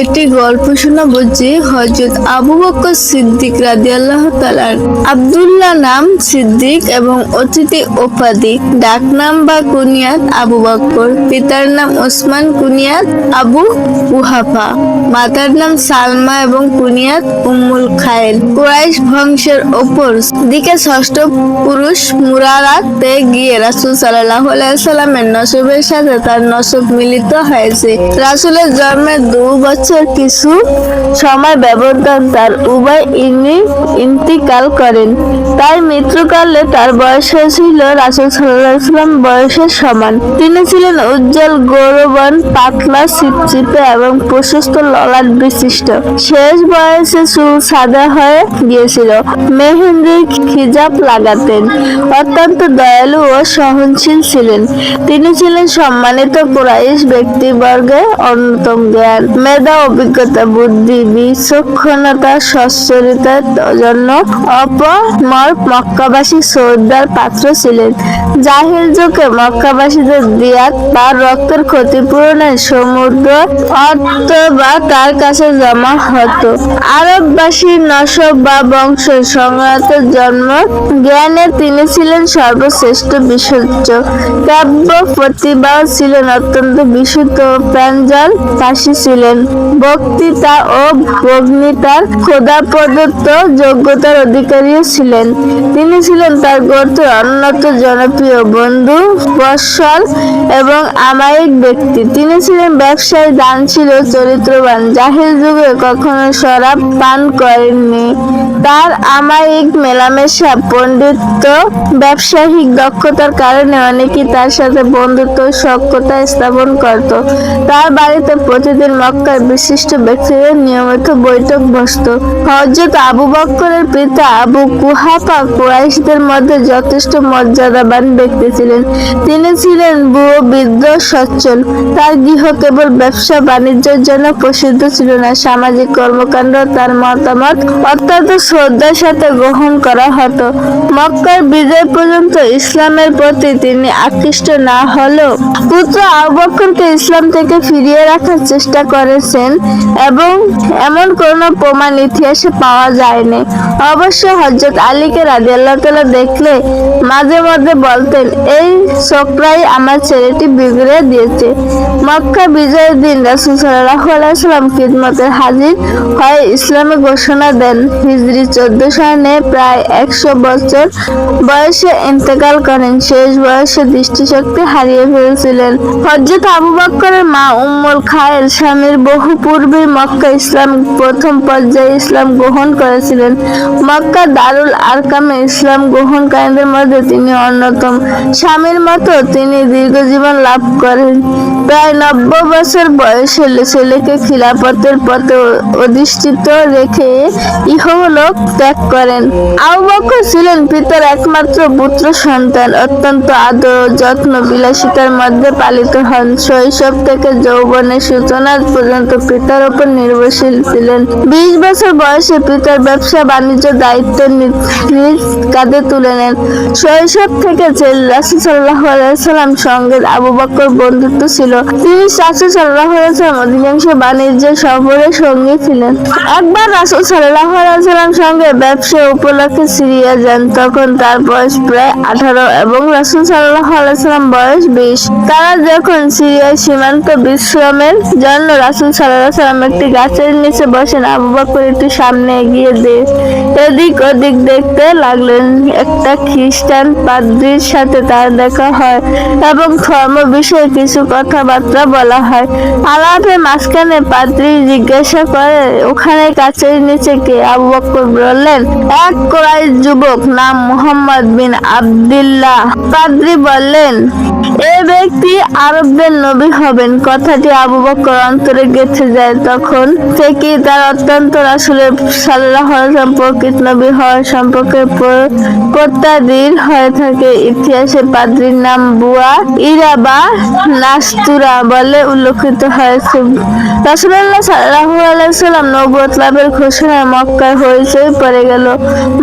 একটি গল্প শোনাবো যে হজরত আবু বকর সিদ্দিক রাদিয়াল্লাহু তাআলার আব্দুল্লাহ নাম সিদ্দিক এবং অতিথি উপাধি ডাক নাম বা কুনিয়াত আবু বকর, পিতার নাম ওসমান কুনিয়াত আবু কুহাফা মাতার নাম সালমা এবং কুনিয়াত উম্মুল খায়েল কুরাইশ বংশের ওপর দিকে ষষ্ঠ পুরুষ মুরারাতে গিয়ে রাসূল সাল্লাল্লাহু আলাইহি সাল্লামের নসবের সাথে তার নসব মিলিত হয়েছে। রাসুলের জন্মের দু বছর কিছু সময় ব্যবধান তার উভয় ইনি ইন্তিকাল করেন। তার মৃত্যুকালে তার বয়স হয়েছিল রাসূল সাল্লাম বয়সের সমান। তিনি ছিলেন উজ্জ্বল, গৌরবান, পাতলা চিপচিপে এবং প্রশস্ত, ললাট বিশিষ্ট। শেষ বয়সে চুল সাদা হয়ে গিয়েছিল। মেহেন্দি খিজাব লাগাতেন। অত্যন্ত দয়ালু ও সহনশীল ছিলেন। তিনি ছিলেন সম্মানিত কুরাইশ ব্যক্তিবর্গের অন্যতম জ্ঞান। মেধা অভিজ্ঞতা, বুদ্ধি, বিচক্ষণতা সচ্চরিতার জন্য অপমর মক্কাবাসী শ্রদ্ধার পাত্র ছিলেন। জাহির যুগে মক্কাবাসীদের দিয়াত বা রক্তের ক্ষতিপূরণের সমুদ্র, অর্থ বা তার কাছে জমা হতো। আরববাসী নসব বা বংশ সংগ্রাতের জন্ম জ্ঞানে তিনি ছিলেন সর্বশ্রেষ্ঠ বিশ্বজ্য কাব্য প্রতিভা ছিলেন অত্যন্ত বিশুদ্ধ প্রাঞ্জল কাশী ছিলেন। বক্তৃতা ও বগ্নিতার খোদা প্রদত্ত যোগ্যতার অধিকারীও ছিলেন। তিনি ছিলেন তার গোত্রের অন্যত জনপ্রিয় বন্ধু, বৎসল এবং আমায়িক ব্যক্তি। তিনি ছিলেন ব্যবসায়ী, দানশীল ও চরিত্রবান। জাহির যুগে কখনো শরাব পান করেননি। তার আমায়িক মেলামেশা পণ্ডিত্য ব্যবসায়িক দক্ষতার কারণে অনেকেই তার সাথে বন্ধুত্ব সখ্যতা স্থাপন করত। তার বাড়িতে প্রতিদিন মক্কার বিশিষ্ট ব্যক্তিদের নিয়মিত বৈঠক বসত। হজরত আবু বক্করের পিতা আবু কুহাফা কুরাইশদের মধ্যে যথেষ্ট মর্যাদাবান ব্যক্তি ছিলেন। তিনি ছিলেন বুয়ো বৃদ্ধ, সচ্ছল। তার গৃহ কেবল ব্যবসা, বাণিজ্যের জন্য প্রসিদ্ধ ছিল না। সামাজিক কর্মকাণ্ড, তার মতামত অত্যন্ত শ্রদ্ধার সাথে গ্রহণ করা হতো। মক্কার বিজয় পর্যন্ত ইসলামের প্রতি তিনি আকৃষ্ট না হলেও পুত্র আবু বকরকে ইসলাম থেকে ফিরিয়ে রাখার চেষ্টা করেছেন এবং এমন কোনো প্রমাণ ইতিহাসে পাওয়া যায়নি। অবশ্য হজরত আলীকে রাজি আল্লাহ তালা দেখলে মাঝে মধ্যে বলতেন, এই ছোকরাই আমার ছেলেটি বিগড়ে দিয়েছে। মক্কা বিজয়ের দিন রাসুল সাল্লাহ আলাইসাল্লাম খিদমতের হাজির হয়ে ইসলামে ঘোষণা দেন হিজরি চোদ্দ সনে প্রায় একশো বছর বয়সে ইন্তেকাল করেন। শেষ বয়সে দৃষ্টিশক্তি হারিয়ে ফেলেছিলেন। হজরত আবু বক্করের মা উম্মুল খায়ের স্বামীর বহু পূর্বে মক্কা ইসলাম, প্রথম পর্যায়ে ইসলাম গ্রহণ করেছিলেন। মক্কা দারুল আরকামে ইসলাম গ্রহণকারীদের মধ্যে তিনি অন্যতম। স্বামীর মতো তিনি দীর্ঘ জীবন লাভ করেন। প্রায় নব্বই বছর বয়সে ছেলেকে খিলাফতের পথে অধিষ্ঠিত রেখে ইহলোক ত্যাগ করেন। আবু বকর ছিলেন পিতার একমাত্র পুত্র, সন্তান অত্যন্ত আদর যত্ন বিলাসিতার মধ্যে পালিত হন। শৈশব থেকে যৌবনের সূচনা পর্যন্ত পিতার উপর নির্ভরশীল ছিলেন। বিশ বছর বয়সে পিতার ব্যবসা বাণিজ্য দায়িত্ব নিজ কাঁধে তুলে নেন। শৈশব থেকে ছেলে রাসুল সাল্লাহ সাল্লাম সঙ্গে আবু বকর বন্ধুত্ব ছিল। তিনি রাসুল সাল্লাহ সাল্লাম অধিকাংশ বাণিজ্য সফরে সঙ্গী ছিলেন। একবার রাসুল সাল্লাহ সাল্লাম সঙ্গে ব্যবসা উপলক্ষে সিরিয়া যান। তখন তার বয়স প্রায় আঠারো এবং রাসুল সাল্লাহ বয়স বিশ। তারা যখন সিরিয়ার সীমান্ত বিশ্রামের জন্য রাসুল সাল্লাহ সাল্লাম একটি গাছের নিচে বসেন, আবু বকর একটু সামনে এগিয়ে দিয়ে এদিক ওদিক দেখতে লাগলেন একটা খ্রিস্টান পাদ্রির সাথে তার দেখা হয় এবং ধর্ম বিষয়ে কিছু কথাবার্তা বলা হয়। আলাপে মাঝখানে পাদ্রি জিজ্ঞাসা করে, ওখানে কাছের নিচে কে? আবু বকর বললেন এক কোরাই যুবক নাম মোহাম্মদ বিন আব্দুল্লাহ পাদ্রি বললেন, এ ব্যক্তি আরবদের নবী হবেন। কথাটি আবু বকর অন্তরে গেঁথে যায়। তখন থেকেই তার অত্যন্ত রাসুলের সাল্লাহ প্রকৃত নবী হওয়ার সম্পর্কে প্র- প্রত্যাদির হয়ে থাকে। ইতিহাসে পাদ্রির নাম বুয়া ইরা বা নাস্তুরা বলে উল্লেখিত হয়েছে। রাসুল্লাহ সাল্লাহ আলাইসাল্লাম নবুয়ত লাভের ঘোষণায় মক্কায় হয়েছে পিছিয়ে পড়ে গেল।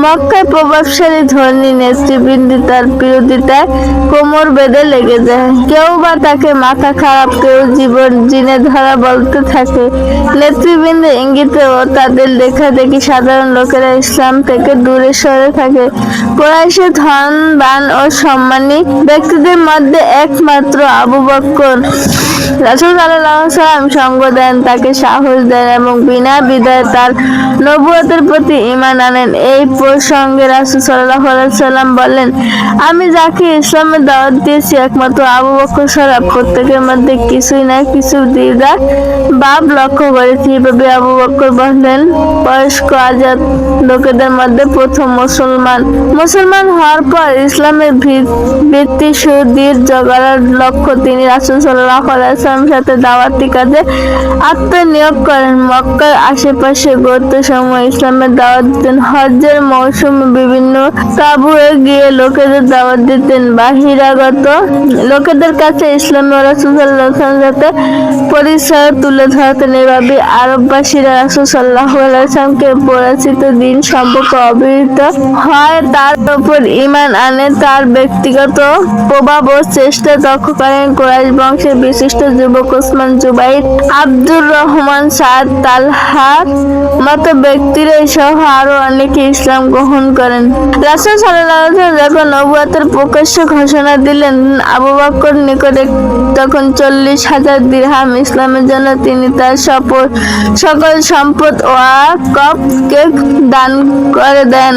মক্কায় প্রভাবশালী ধর্মী নেতৃবৃন্দ তার বিরোধিতায় কোমর বেঁধে লেগে যায়। কেউ বা তাকে মাথা খারাপ, কেউ জীবন জিনে ধরা বলতে থাকে। নেতৃবৃন্দ ইঙ্গিতে ও তাদের দেখা দেখি সাধারণ লোকেরা ইসলাম থেকে দূরে সরে থাকে। কোরাইশে ধন বান ও সম্মানী ব্যক্তিদের মধ্যে একমাত্র আবু বক্কর। রাসুল সাল্লাম সঙ্গ দেন, তাকে সাহস দেন এবং বিনা বিদায় তার নবুয়তের প্রতি ঈমান আনেন। এই প্রসঙ্গে রাসুল সাল্লাহ সাল্লাম বলেন, আমি যাকে ইসলামের দাওয়াত দিয়েছি একমাত্র আবু বকর ছাড়া প্রত্যেকের মধ্যে কিছুই না কিছু দিদার বাপ লক্ষ্য করেছি। এভাবে আবু বকর বললেন বয়স্ক আজাদ লোকেদের মধ্যে প্রথম মুসলমান। মুসলমান হওয়ার পর ইসলামের ভিত- ভিত্তি সুদৃঢ় জগাড়ার লক্ষ্য তিনি রাসুল সাল্লাহ আলাইসালামের সাথে দাওয়াতি কাজে আত্মনিয়োগ করেন। মক্কার আশেপাশে গোত্র সময় ইসলামের দাওয়াত হজ্জের মৌসুমে বিভিন্ন তাবুয়ে গিয়ে লোকেদের দাওয়াত দিতেন। বাহিরাগত লোকেদের কাছে ইসলাম পরিচয় তুলে ধরতেন। এভাবে আরববাসীরা রাসুল সাল্লাহ আলাইসালামকে দিন অবহিত হয়। তার উপর ইমান আনে, তার ব্যক্তিগত প্রভাব ও চেষ্টা করেন। কোরাইশ বংশের বিশিষ্ট যুবক ওসমান জুবাইর আব্দুর রহমান সাদ তালহার মতো ব্যক্তিরা সহ আরও অনেকে ইসলাম গ্রহণ করেন। রাসুল সাল্লাহ যখন নবুয়াতের প্রকাশ্য ঘোষণা দিলেন, আবু বকর নিকটে তখন চল্লিশ হাজার দিরহাম ইসলামের জন্য তিনি তার সপর, সকল সম্পদ ও কপকে দান করে দেন।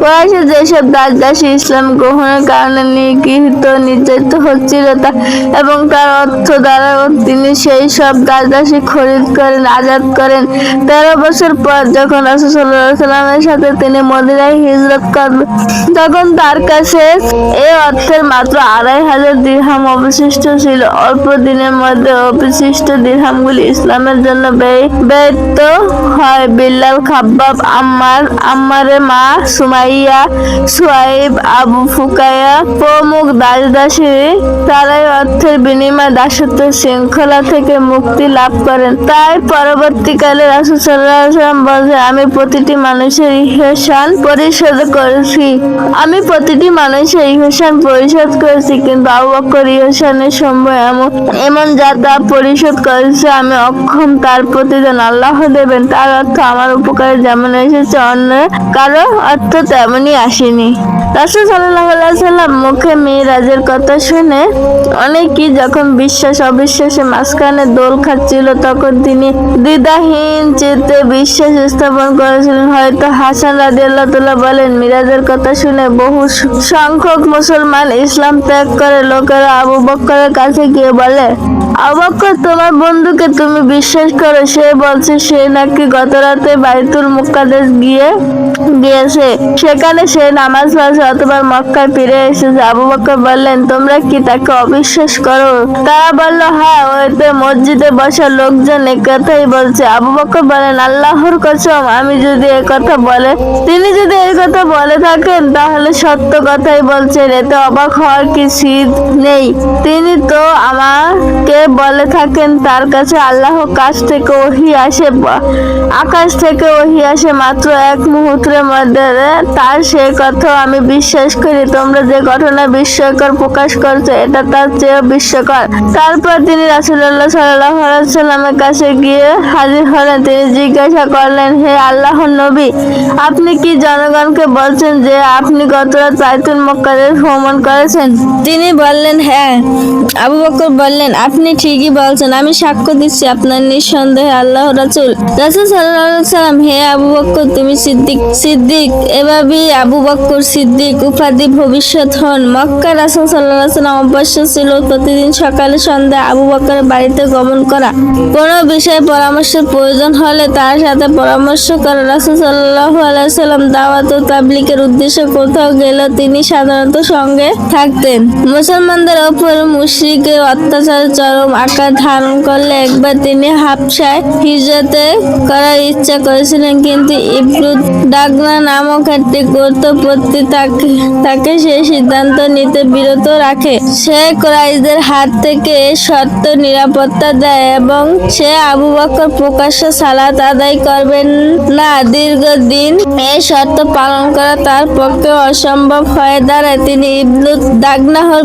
কোরাইশে যেসব দাস দাসী ইসলাম গ্রহণের কারণে নিগৃহীত নির্যাতিত হচ্ছিল তা এবং তার অর্থ দ্বারা তিনি সেই সব দাস দাসী খরিদ করেন, আজাদ করেন। তেরো বছর পর যখন রাসুসাল্লামের সাথে তিনি মদিনায় হিজরত করলেন তখন তার কাছে এই অর্থের মাত্র আড়াই হাজার দিরহাম অবশিষ্ট ছিল। অল্প দিনের মধ্যে অবশিষ্ট দিরহামগুলি ইসলামের জন্য ব্যয়িত হয়। বিল্লাল খাব্বাব, আম্মার, আম্মারে মা সুমাইয়া, সুয়াইব, আবু ফুকায়া প্রমুখ দাস দাসী তারাই অর্থের বিনিময়ে দাসত্ব শৃঙ্খলা থেকে মুক্তি লাভ করেন। তাই পরবর্তীকালে রাসুল সাল্লাম বলে আমি প্রতিটি মানুষের রিহার্সাল পরিশোধ করেছি। আমি প্রতিটি মানুষের রিহার্সাল পরিশোধ করেছি, কিন্তু আবু বকর রিহার্সালের সময় এমন এমন যা তা পরিশোধ করেছে, আমি অক্ষম তার প্রতিদান আল্লাহ দেবেন, তার অর্থ আমার উপকারে যেমন এসেছে অন্য কারও অর্থ তেমনই আসেনি। রাসুল সাল্লাহ সাল্লাম মুখে মেয়েরাজের কথা শুনে অনেকেই যখন বিশ্বাস অবিশ্বাসে মাঝখানে দোল খাচ্ছিল, তখন তিনি দ্বিধাহীন চিত্তে বিশ্বাস স্থাপন করেছিলেন। হয়তো হাসান রাদিয়াল্লাহ তুল্লাহ বলেন, মিরাজের কথা শুনে বহু সংখ্যক মুসলমান ইসলাম ত্যাগ করে লোকেরা আবু বক্করের কাছে গিয়ে বলে, আবু বক্কর, তোমার বন্ধুকে তুমি বিশ্বাস করো? সে বলছে, সে নাকি গত রাতে বাইতুল মুকাদ্দাস গিয়ে, গিয়েছে। সেখানে সে নামাজ পড়েছে অথবা মক্কায় ফিরে এসেছে আবু বকর বললেন, তোমরা কি তাকে অবিশ্বাস করো? তারা বলল হ্যাঁ ওইতে মসজিদে বসা লোকজন এ কথাই বলছে। আবু বকর বলেন, আল্লাহর কসম, আমি যদি এ কথা বলে, তিনি যদি এই কথা বলে থাকেন, তাহলে সত্য কথাই বলছেন। এতে অবাক হওয়ার কি শীত নেই। তিনি তো আমাকে বলে থাকেন, তার কাছে আল্লাহ কাছ থেকে ওহি আসে, আকাশ থেকে ওহি আসে মাত্র এক মুহূর্তের মধ্যে। তার সেই কথা আমি বিশ্বাস করি তোমরা যে ঘটনা বিস্ময়কর প্রকাশ করছ, এটা তার চেয়েও বিস্ময়কর। তারপর তিনি রাসুল্লাহ সাল্লাহ সাল্লামের কাছে গিয়ে হাজির হলেন। তিনি জিজ্ঞাসা করলেন, হে আল্লাহর নবী, আপনি কি জনগণকে বলছেন যে আপনি গত রাত মক্কাদের ভ্রমণ করেছেন? তিনি বললেন হ্যাঁ। আবু বকর বললেন, আপনি ঠিকই বলছেন। আমি সাক্ষ্য দিচ্ছি আপনার নিঃসন্দেহে আল্লাহ রাসুল। রাসুল সাল্লাহ সাল্লাম, হে আবু বকর, তুমি সিদ্দিক সিদ্দিক। এভাবেই আবু বকর সিদ্দিক উপাধি ভবিষ্যৎ হন। মক্কা রাসুল সাল্লাহ সাল্লাম অভ্যাস ছিল প্রতিদিন সকালে সন্ধ্যা আবু বকরের বাড়িতে গমন করা। কোনো বিষয়ে পরামর্শের প্রয়োজন হলে তার সাথে পরামর্শ করা রাসুল সাল্লাহ আলাইসাল্লাম দাওয়াত ও তাবলিকের উদ্দেশ্যে কোথাও গেলে তিনি সাধারণত সঙ্গে থাকতেন। মুসলমানদের ওপর মুশরিকের অত্যাচার চরম আকার ধারণ করলে একবার তিনি হাফসায় হিজরতে করার ইচ্ছা করেছিলেন। কিন্তু ইবরুদ ডাগনা নামক একটি গোত্রপতি তাকে তাকে সেই সিদ্ধান্ত নিতে বিরত রাখে। সে ক্রাইজদের হাত থেকে শর্ত নিরাপত্তা দেয় এবং সে আবু বকর প্রকাশ্য সালাত আদায় করবেন না। দীর্ঘদিন এই শর্ত পালন করা তার পক্ষে অসম্ভব হয়ে দাঁড়ায়। তিনি ইবনু দাগনাহর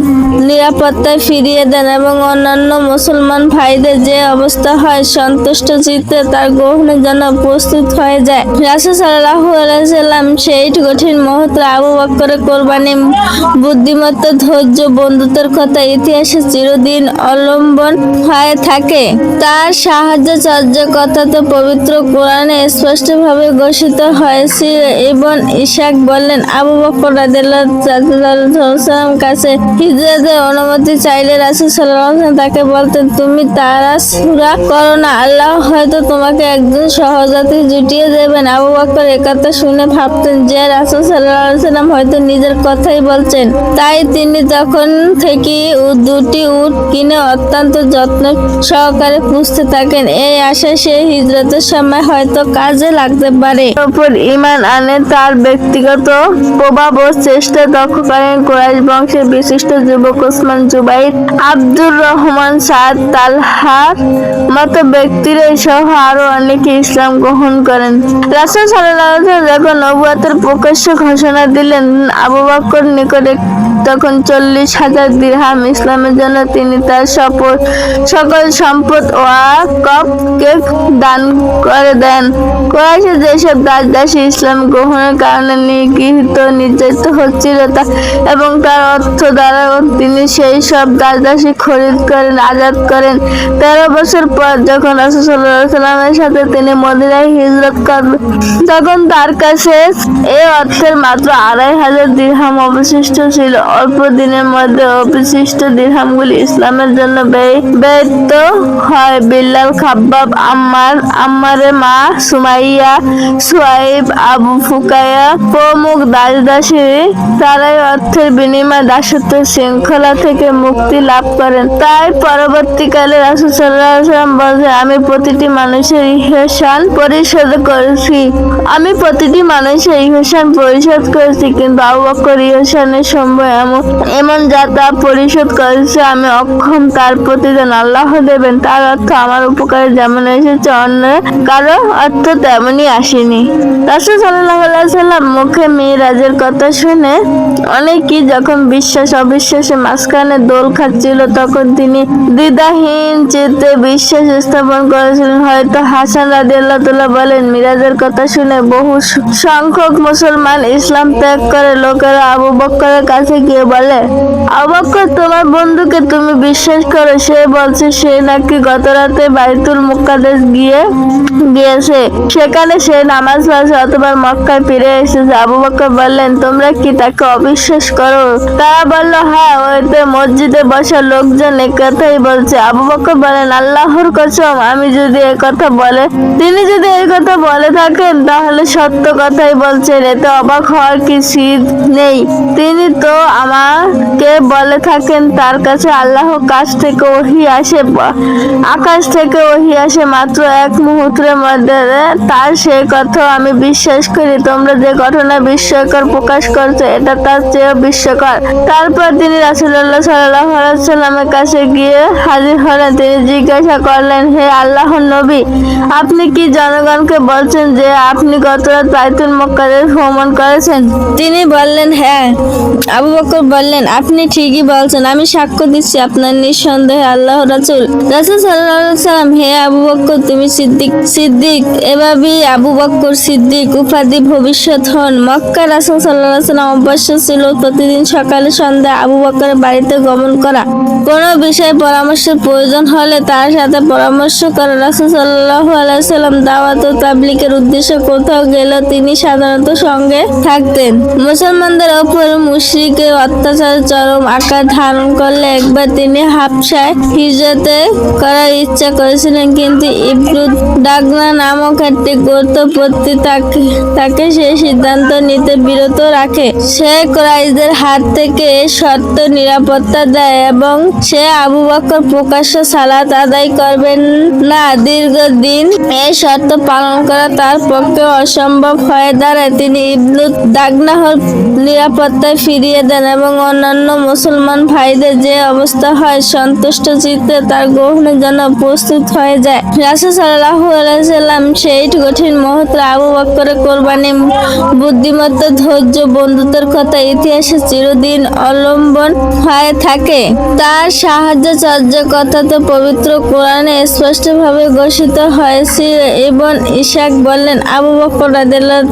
নিরাপত্তায় ফিরিয়ে দেন এবং অন্যান্য মুসলমান ভাইদের যে অবস্থা হয় সন্তুষ্ট চিত্তে তার গ্রহণের জন্য প্রস্তুত হয়ে যায়। রাসূল সাল্লাল্লাহু আলাইহি সাল্লাম সেই কঠিন মুহূর্তে আবু বকরের কোরবানি বুদ্ধিমত্তা ধৈর্য বন্ধুত্বের কথা ইতিহাসে চিরদিন অবলম্বন হয়ে থাকে। তার সাহায্য চর্য কথা তো পবিত্র কোরআনে স্পষ্টভাবে ঘোষিত হয়েছিল এবং ইশাক বললেন, আবু বকর কাছে হিজরতের অনুমতি চাইলে রাসূল ওয়াসাল্লাম তাকে বলতেন, তুমি তারা সুরা করো না, আল্লাহ হয়তো তোমাকে একজন সহজাতি জুটিয়ে দেবেন। আবু বকর একথা শুনে ভাবতেন যে রাসূল সাল্লাল্লাহু আলাইহি ওয়াসাল্লাম হয়তো নিজের কথাই বলছেন। তাই তিনি তখন থেকে দুটি উট কিনে অত্যন্ত যত্ন সহকারে পুষতে থাকেন। এই আশায় সেই হিজরতের সময় হয়তো কাজে লাগতে পারে। ওপর ইমান আনে তার ব্যক্তিগত প্রভাব ও চেষ্টা দক্ষ করেন কোরাইশ বংশের বিশিষ্ট যুবক ওসমান জুবাইর। আব্দুর রহমান সাদ তালহার মতো ব্যক্তিরা সহ আরও অনেকে ইসলাম গ্রহণ করেন। রাসূল ওয়াসাল্লাম যখন নবুয়তের প্রকাশ্য ঘোষণা দিলেন আবু বকর নিকটে তখন চল্লিশ হাজার দিরহাম ইসলামের জন্য তিনি তার সপর, সকল সম্পদ ও কপকে দান করে দেন। কোরাইশের যেসব দাস দাসী ইসলাম গ্রহণের কারণে নিগৃহীত, নির্যাতিত হচ্ছিল তা এবং তার অর্থ দ্বারা তিনি সেই সব দাস দাসী খরিদ করেন, আজাদ করেন। তেরো বছর পর যখন রাসুসাল্লামের সাথে তিনি মদিনায় হিজরত করবেন তখন তার কাছে এ অর্থের মাত্র আড়াই হাজার দিরহাম অবশিষ্ট ছিল। অল্প দিনের মধ্যে অবশিষ্ট দিরহামগুলি ইসলামের জন্য ব্যয়, ব্যয়িত হয়। বিল্লাল খাব্বাব, আম্মার আম্মারের মা, সুমাইয়া, সুয়াইব, আবু ফুকায়া প্রমুখ দাস দাসী, তারাই অর্থের বিনিময়ে দাসত্ব শৃঙ্খলা থেকে মুক্তি লাভ করেন। তাই পরবর্তীকালে রাসুল সাল্লাহ আমি প্রতিটি মানুষের ইহসান পরিশোধ করেছি। আমি প্রতিটি মানুষের ইহসান পরিশোধ করেছি, কিন্তু আবু বকর ইহসানের সময় এমন যা তা পরিশোধ করেছে, আমি অক্ষম, তার প্রতিদান আল্লাহ দেবেন। তার অর্থ আমার উপকারে যেমন এসেছে, অন্য কারও অর্থ তেমনই আসেনি। রাসুল সাল্লাহ সাল্লাম মুখে মেয়েরাজের কথা শুনে অনেকেই যখন বিশ্বাস অবিশ্বাসে মাঝখানে দোল খাচ্ছিল তখন তিনি দ্বিধাহীন চিত্তে বিশ্বাস স্থাপন করেছিলেন। হয়তো হাসান রাজি আল্লাহ বলেন, মিরাজের কথা শুনে বহু সংখ্যক মুসলমান ইসলাম ত্যাগ করে, লোকেরা আবু বক্করের কাছে গিয়ে বলে আবু তোমার বন্ধুকে তুমি বিশ্বাস করো, সে বলছে সে নাকি গত রাতে বাইতুল মুকাদ্দাস গিয়ে, গিয়েছে। সেখানে সে নামাজ পড়েছে অথবা মক্কায় ফিরে এসেছে। আবু বকর বললেন, তোমরা কি তাকে অবিশ্বাস করো? তারা বলল হ্যাঁ ওইতে মসজিদে বসা লোকজন একথাই বলছে। আবু বকর বলেন আল্লাহর কসম, আমি যদি এ কথা বলে, তিনি যদি এই কথা বলে থাকেন, তাহলে সত্য কথাই বলছেন। এতে অবাক হওয়ার কি শীত নেই। তিনি তো আমাকে বলে থাকেন, তার কাছে আল্লাহ কাছ থেকে ওহি আসে, আকাশ থেকে ওহি আসে মাত্র এক মুহূর্তের মধ্যে। তার সেই কথা আমি বিশ্বাস করি। তোমরা যে ঘটনা বিস্ময়কর প্রকাশ করছ, এটা তার চেয়েও বিস্ময়কর। তারপর তিনি রাসুল্লাহ সাল্লাহ সাল্লামের কাছে গিয়ে হাজির হলেন। তিনি জিজ্ঞাসা করলেন, হে আল্লাহর নবী, আপনি কি জনগণকে বলছেন যে আপনি গত রাত বাইতুল মক্কাদের ভ্রমণ করেছেন? তিনি বললেন হ্যাঁ আবু বললেন, আপনি ঠিকই বলছেন। আমি সাক্ষ্য দিচ্ছি আপনার নিঃসন্দেহে আল্লাহ রাসূল। রাসূল আলাইহি সাল্লাম হে আবু বকর তুমি সিদ্দিক সিদ্দিক, এভাবেই আবু বকর সিদ্দিক, উপাধি ভবিষ্যৎ হন। মক্কা রাসূল আলাইহি সাল্লাম অভ্যাস ছিল প্রতিদিন সকালে সন্ধ্যা আবু বকরের বাড়িতে গমন করা। কোনো বিষয়ে পরামর্শের প্রয়োজন হলে তার সাথে পরামর্শ করা। রাসূল আলাইহি সাল্লাম দাওয়াত ও তাবলিগের উদ্দেশ্যে কোথাও গেলে তিনি সাধারণত সঙ্গে থাকতেন। মুসলমানদের ওপর মুশরিকের অত্যাচার চরম আকার ধারণ করলে একবার তিনি হাফসায় হিজরতে করার ইচ্ছা করেছিলেন। কিন্তু ইবনু ডাগনা নামক একটি গোত্রপতি তাকে তাকে সেই সিদ্ধান্ত নিতে বিরত রাখে। সে ক্রাইজদের হাত থেকে শর্ত নিরাপত্তা দেয় এবং সে আবু বকর প্রকাশ্য সালাত আদায় করবেন না। দীর্ঘদিন এই শর্ত পালন করা তার পক্ষে অসম্ভব হয়ে দাঁড়ায়। তিনি ইবনু দাগনাহ আল্লাহর নিরাপত্তায় ফিরিয়ে দেন। এবং অন্যান্য মুসলমান ভাইদের যে অবস্থা হয় সন্তুষ্ট চিত্তে তার গ্রহণের জন্য প্রস্তুত হয়ে যায়। রাসূল সাল্লাল্লাহু আলাইহি সাল্লাম সেই কঠিন মুহূর্তে আবু বকরের কোরবানি বুদ্ধিমত্তা, ধৈর্য, বন্ধুত্বের কথা ইতিহাসে চিরদিন অবলম্বন হয়ে থাকে। তার সাহায্য চার্য কথা তো পবিত্র কোরআনে স্পষ্টভাবে ঘোষিত হয়েছে এবং ইশাক বললেন, আবু বকর রাদিয়াল্লাহু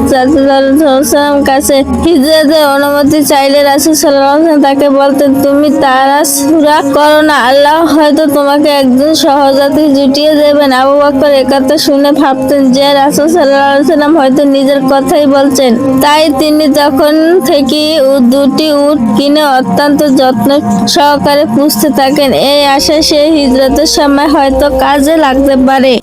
কাছে হিজরতের অনুমতি চাইলে রাসূল ওয়াসাল্লাম তাকে বলতেন তুমি তাড়াহুড়া করো না, আল্লাহ হয়তো তোমাকে একজন সহযাত্রী জুটিয়ে দেবেন। আবু বকর একথা শুনে ভাবতেন, যে রাসূল সাল্লাল্লাহু আলাইহি ওয়াসাল্লাম হয়তো নিজের কথাই বলছেন। তাই তিনি তখন থেকে দুটি উট কিনে অত্যন্ত যত্ন সহকারে পুষতে থাকেন, এই আশায় সে হিজরতের সময় হয়তো কাজে লাগতে পারে।